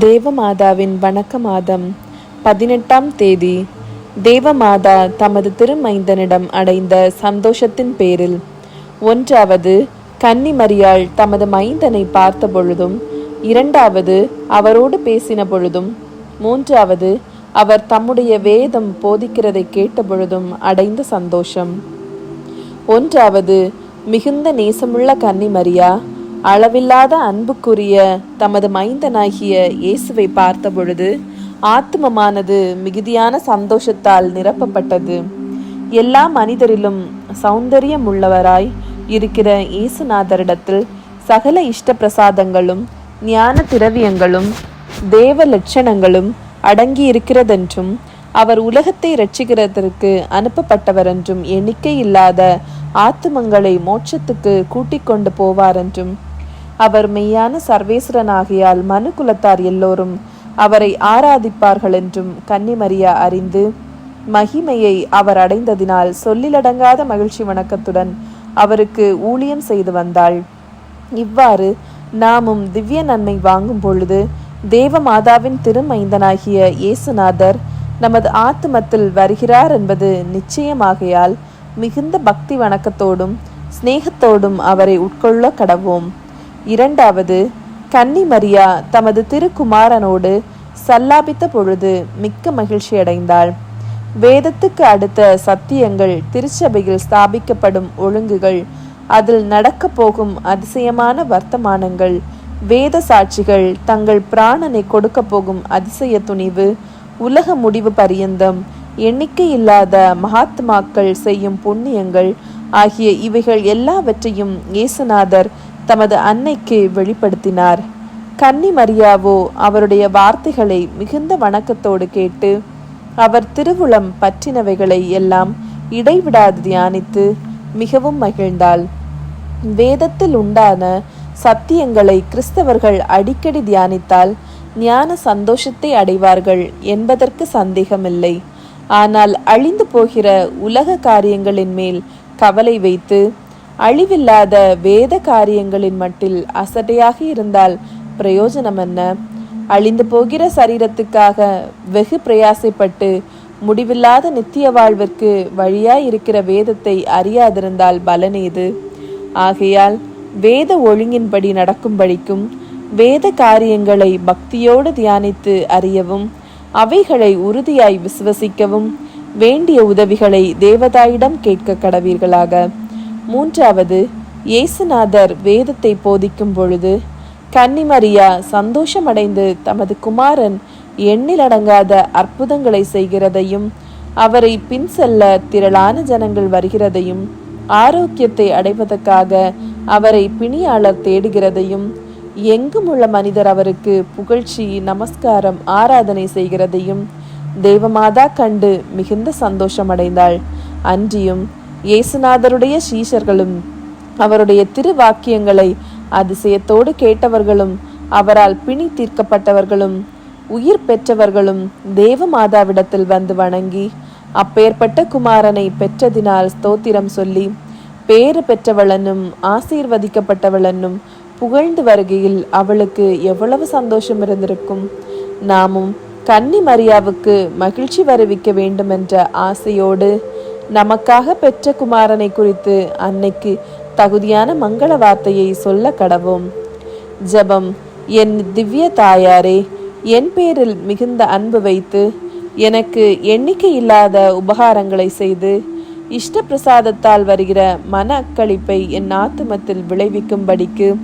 தேவமாதாவின் வணக்க மாதம் பதினெட்டாம் தேதி. தேவமாதா தமது திருமைந்தனிடம் அடைந்த சந்தோஷத்தின் பேரில் ஒன்றாவது கன்னிமரியாள் தமது மைந்தனை பார்த்த பொழுதும் இரண்டாவது அவரோடு பேசின பொழுதும் மூன்றாவது அவர் தம்முடைய வேதம் போதிக்கிறதை கேட்ட பொழுதும் அடைந்த சந்தோஷம். ஒன்றாவது மிகுந்த நேசமுள்ள கன்னிமரியா அளவில்லாத அன்புக்குரிய தமது மைந்தனாகிய இயேசுவை பார்த்த பொழுது ஆத்மமானது மிகுதியான சந்தோஷத்தால் நிரப்பப்பட்டது. எல்லா மனிதரிலும் சௌந்தரியம் உள்ளவராய் இருக்கிற இயேசுநாதரிடத்தில் சகல இஷ்ட பிரசாதங்களும் ஞான திரவியங்களும் தேவ லட்சணங்களும் அடங்கியிருக்கிறதென்றும் அவர் உலகத்தை ரட்சிக்கிறதற்கு அனுப்பப்பட்டவரென்றும் எண்ணிக்கை இல்லாத ஆத்துமங்களை மோட்சத்துக்கு கூட்டிக் கொண்டு போவாரென்றும் என்றும் அவர் மெய்யான சர்வேஸ்வரனாகியால் மனு குலத்தார் எல்லோரும் அவரை ஆராதிப்பார்கள் என்றும் கன்னிமரியா அறிந்து மகிமையை அவர் அடைந்ததினால் சொல்லிலடங்காத மகிழ்ச்சி வணக்கத்துடன் அவருக்கு ஊழியம் செய்து வந்தாள். இவ்வாறு நாமும் திவ்ய நன்மை வாங்கும் பொழுது தேவமாதாவின் திருமைந்தனாகிய இயேசுநாதர் நமது ஆத்துமத்தில் வருகிறார் என்பது நிச்சயமாகையால் மிகுந்த பக்தி வணக்கத்தோடும் சிநேகத்தோடும் அவரை உட்கொள்ள கடவோம். இரண்டாவது கன்னி மரியா தமது திருக்குமாரனோடு சல்லாபித்த பொழுது மிக்க மகிழ்ச்சி அடைந்தாள் வேதத்துக்கு அடுத்த சத்தியங்கள் திருச்சபையில் ஸ்தாபிக்கப்படும் ஒழுங்குகள் அதில் நடக்கப் போகும் அதிசயமான வர்த்தமானங்கள் வேத சாட்சிகள் தங்கள் பிராணனை கொடுக்க போகும் அதிசய துணிவு உலக முடிவு பரியந்தம் எண்ணிக்கையில்லாத மகாத்மாக்கள் செய்யும் புண்ணியங்கள் ஆகிய இவைகள் எல்லாவற்றையும் இயேசுநாதர் தமது அன்னைக்கு வெளிப்படுத்தினார். கன்னி மரியாவோ அவருடைய வார்த்தைகளை மிகுந்த வணக்கத்தோடு கேட்டு அவர் திருவுளம் பற்றினவைகளை எல்லாம் இடைவிடாது தியானித்து மிகவும் மகிழ்ந்தாள். வேதத்தில் உண்டான சத்தியங்களை கிறிஸ்தவர்கள் அடிக்கடி தியானித்தால் ஞான சந்தோஷத்தை அடைவார்கள் என்பதற்கு சந்தேகமில்லை. ஆனால் அழிந்து போகிற உலக காரியங்களின் மேல் கவலை வைத்து அழிவில்லாத வேத காரியங்களின் மட்டில் அசட்டையாக இருந்தால் பிரயோஜனம் என்ன? அழிந்து போகிற சரீரத்துக்காக வெகு பிரயாசைப்பட்டு முடிவில்லாத நித்திய வாழ்விற்கு வழியாய் இருக்கிற வேதத்தை அறியாதிருந்தால் பலனேது ஆகையால் வேத ஒழுங்கின்படி நடக்கும்படிக்கும் வேத காரியங்களை பக்தியோடு தியானித்து அறியவும் அவைகளை உறுதியாய் விசுவசிக்கவும் வேண்டிய உதவிகளை தேவதாயிடம் கேட்க கடவீர்களாக. மூன்றாவது இயேசுநாதர் வேதத்தை போதிக்கும் பொழுது கன்னிமரியா சந்தோஷமடைந்து தமது குமாரன் எண்ணிலடங்காத அற்புதங்களை செய்கிறதையும் அவரை பின் செல்ல திரளான ஜனங்கள் வருகிறதையும் ஆரோக்கியத்தை அடைவதற்காக அவரை பிணியாளர் தேடுகிறதையும் எங்கும் உள்ள மனிதர் அவருக்கு புகழ்ச்சி நமஸ்காரம் ஆராதனை செய்கிறதையும் தேவமாதா கண்டு மிகுந்த சந்தோஷமடைந்தாள். அன்றியும் இயேசுநாதருடைய சீஷர்களும் அவருடைய திருவாக்கியங்களை அதிசயத்தோடு கேட்டவர்களும் அவரால் பிணி தீர்க்கப்பட்டவர்களும் உயிர் பெற்றவர்களும் தேவமாதாவிடத்தில் வந்து வணங்கி அப்பேற்பட்ட குமாரனை பெற்றதினால் ஸ்தோத்திரம் சொல்லி பேறு பெற்றவளனும் ஆசீர்வதிக்கப்பட்டவளனும் புகழ்ந்து வருகையில் அவளுக்கு எவ்வளவு சந்தோஷம் இருந்திருக்கும். நாமும் கன்னி மரியாவுக்கு மகிழ்ச்சி வருவிக்க வேண்டுமென்ற ஆசையோடு நமக்காக பெற்ற குமாரனை குறித்து அன்னைக்கு தகுதியான மங்கள வார்த்தையை சொல்ல கடவும். ஜெபம் என் திவ்ய தாயாரே என் பேரில் மிகுந்த அன்பு வைத்து எனக்கு எண்ணிக்கை இல்லாத உபகாரங்களை செய்து இஷ்ட பிரசாதத்தால் வருகிற மன அக்களிப்பை என் ஆத்துமத்தில் விளைவிக்கும்படிக்கு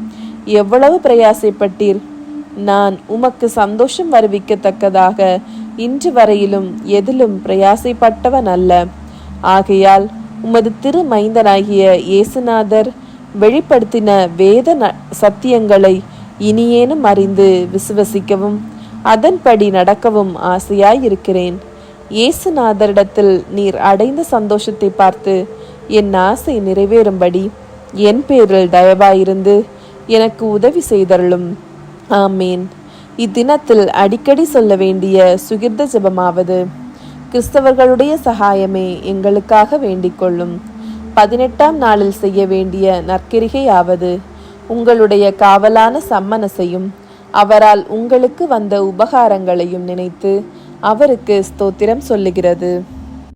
எவ்வளவு பிரயாசைப்பட்டீர். நான் உமக்கு சந்தோஷம் வருவிக்கத்தக்கதாக இன்று வரையிலும் எதிலும் பிரயாசைப்பட்டவன் அல்ல. ஆகையால் உமது திருமைந்தனாகிய இயேசுநாதர் வெளிப்படுத்தின வேத ந- சத்தியங்களை இனியேனும் அறிந்து விசுவசிக்கவும் அதன்படி நடக்கவும் ஆசையாயிருக்கிறேன். இயேசுநாதரிடத்தில் நீர் அடைந்த சந்தோஷத்தை பார்த்து என் ஆசை நிறைவேறும்படி என் பேரில் தயவாயிருந்து எனக்கு உதவி செய்தருளும். ஆமீன். இத்தினத்தில் அடிக்கடி சொல்ல வேண்டிய சுகிர்த ஜபமாவது. கிறிஸ்தவர்களுடைய சகாயமே எங்களுக்காக வேண்டிக்கொள்ளும். பதினெட்டாம் நாளில் செய்ய வேண்டிய நற்கிரிகையாவது உங்களுடைய காவலான சம்மனசையும் அவரால் உங்களுக்கு வந்த உபகாரங்களையும் நினைத்து அவருக்கு ஸ்தோத்திரம் சொல்லுகிறது.